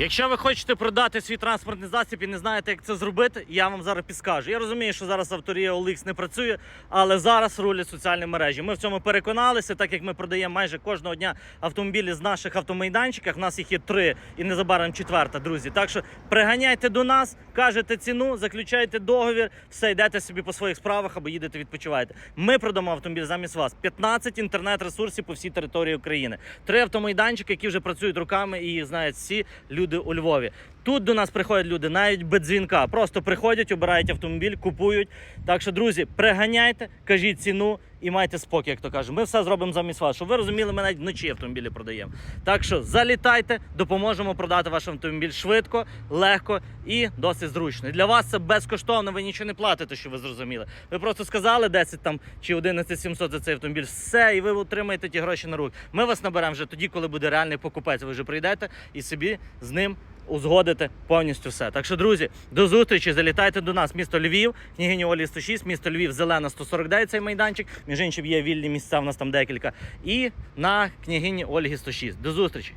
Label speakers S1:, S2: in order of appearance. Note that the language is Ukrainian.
S1: Якщо ви хочете продати свій транспортний засіб і не знаєте, як це зробити, я вам зараз підскажу. Я розумію, що зараз авторія OLX не працює, але зараз рулять соціальні мережі. Ми в цьому переконалися, так як ми продаємо майже кожного дня автомобілі з наших автомайданчиків. У нас їх є три і незабаром четверта, друзі. Так що приганяйте до нас, кажете ціну, заключайте договір, все йдете собі по своїх справах або їдете відпочиваєте. Ми продамо автомобіль замість вас. 15 інтернет-ресурсів по всій території України. Три автомайданчики, які вже працюють руками і їх знають всі люди у Львові. Тут до нас приходять люди навіть без дзвінка. Просто приходять, обирають автомобіль, купують. Так що, друзі, приганяйте, кажіть ціну і майте спокій, як то кажуть. Ми все зробимо замість вас. Щоб ви розуміли, ми навіть вночі автомобілі продаємо. Так що залітайте, допоможемо продати ваш автомобіль швидко, легко і досить зручно. І для вас це безкоштовно. Ви нічого не платите, що ви зрозуміли. Ви просто сказали 10 там чи 11 700 за цей автомобіль. Все, і ви отримаєте ті гроші на руки. Ми вас наберемо вже тоді, коли буде реальний покупець. Ви вже прийдете і собі з ним узгодите повністю все. Так що, друзі, до зустрічі. Залітайте до нас. Місто Львів, княгині Олі 106, місто Львів, зелена 149 цей майданчик. Між іншим є вільні місця, у нас там декілька. І на княгині Ольги 106. До зустрічі.